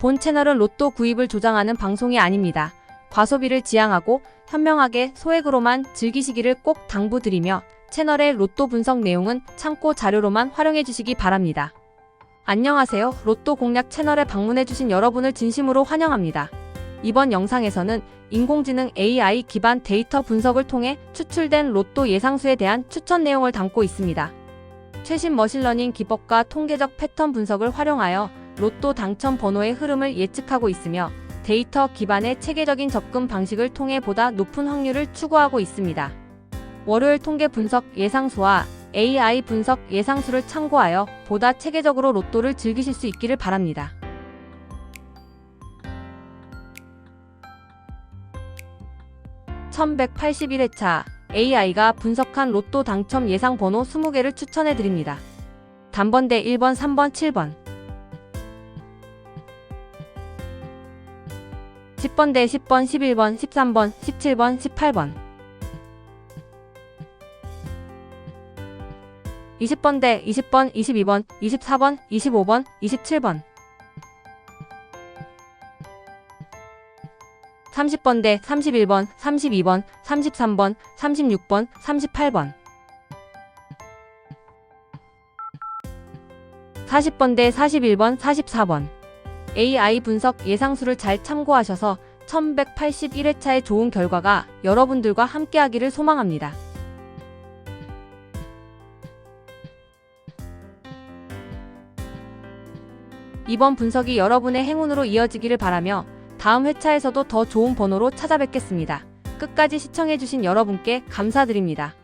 본 채널은 로또 구입을 조장하는 방송이 아닙니다. 과소비를 지향하고 현명하게 소액으로만 즐기시기를 꼭 당부드리며 채널의 로또 분석 내용은 참고 자료로만 활용해 주시기 바랍니다. 안녕하세요. 로또 공략 채널에 방문해 주신 여러분을 진심으로 환영합니다. 이번 영상에서는 인공지능 AI 기반 데이터 분석을 통해 추출된 로또 예상수에 대한 추천 내용을 담고 있습니다. 최신 머신러닝 기법과 통계적 패턴 분석을 활용하여 로또 당첨 번호의 흐름을 예측하고 있으며 데이터 기반의 체계적인 접근 방식을 통해 보다 높은 확률을 추구하고 있습니다. 월요일 통계 분석 예상수와 AI 분석 예상수를 참고하여 보다 체계적으로 로또를 즐기실 수 있기를 바랍니다. (1181회차) AI가 분석한 로또 당첨 예상 번호 20개를 추천해 드립니다. 단번대 1번, 3번, 7번. 10번 대 10번, 11번, 13번, 17번, 18번. 20번 대 20번, 22번, 24번, 25번, 27번. 30번 대 31번, 32번, 33번, 36번, 38번. 40번 대 41번, 44번. AI 분석 예상수를 잘 참고하셔서 1181회차의 좋은 결과가 여러분들과 함께하기를 소망합니다. 이번 분석이 여러분의 행운으로 이어지기를 바라며 다음 회차에서도 더 좋은 번호로 찾아뵙겠습니다. 끝까지 시청해주신 여러분께 감사드립니다.